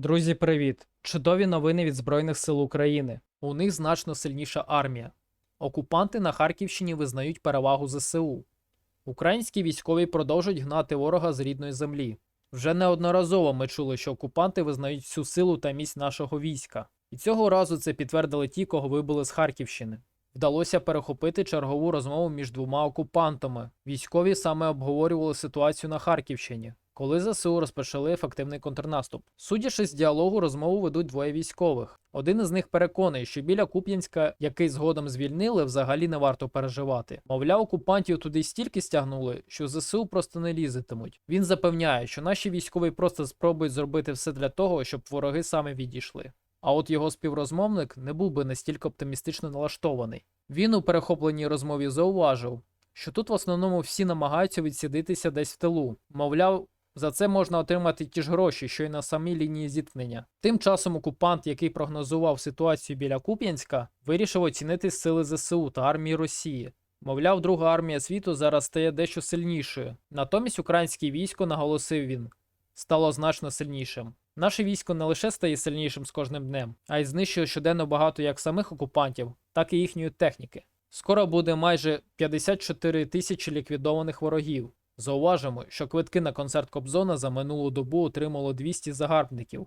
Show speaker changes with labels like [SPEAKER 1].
[SPEAKER 1] Друзі, привіт! Чудові новини від Збройних сил України. У них значно сильніша армія. Окупанти на Харківщині визнають перевагу ЗСУ. Українські військові продовжують гнати ворога з рідної землі. Вже неодноразово ми чули, що окупанти визнають всю силу та міць нашого війська. І цього разу це підтвердили ті, кого вибили з Харківщини. Вдалося перехопити чергову розмову між двома окупантами. Військові саме обговорювали ситуацію на Харківщині, коли ЗСУ розпочали ефективний контрнаступ. Судячи з діалогу, розмову ведуть двоє військових. Один із них переконує, що біля Куп'янська, який згодом звільнили, взагалі не варто переживати. Мовляв, окупантів туди стільки стягнули, що ЗСУ просто не лізетимуть. Він запевняє, що наші військові просто спробують зробити все для того, щоб вороги саме відійшли. А от його співрозмовник не був би настільки оптимістично налаштований. Він у перехопленій розмові зауважив, що тут в основному всі намагаються відсідитися десь в тилу. Мовляв, за це можна отримати ті ж гроші, що й на самій лінії зіткнення. Тим часом окупант, який прогнозував ситуацію біля Куп'янська, вирішив оцінити сили ЗСУ та армії Росії. Мовляв, друга армія світу зараз стає дещо сильнішою. Натомість українське військо, наголосив він, стало значно сильнішим. Наше військо не лише стає сильнішим з кожним днем, а й знищує щоденно багато як самих окупантів, так і їхньої техніки. Скоро буде майже 54 тисячі ліквідованих ворогів. Зауважимо, що квитки на концерт Кобзона за минулу добу отримало 200 загарбників.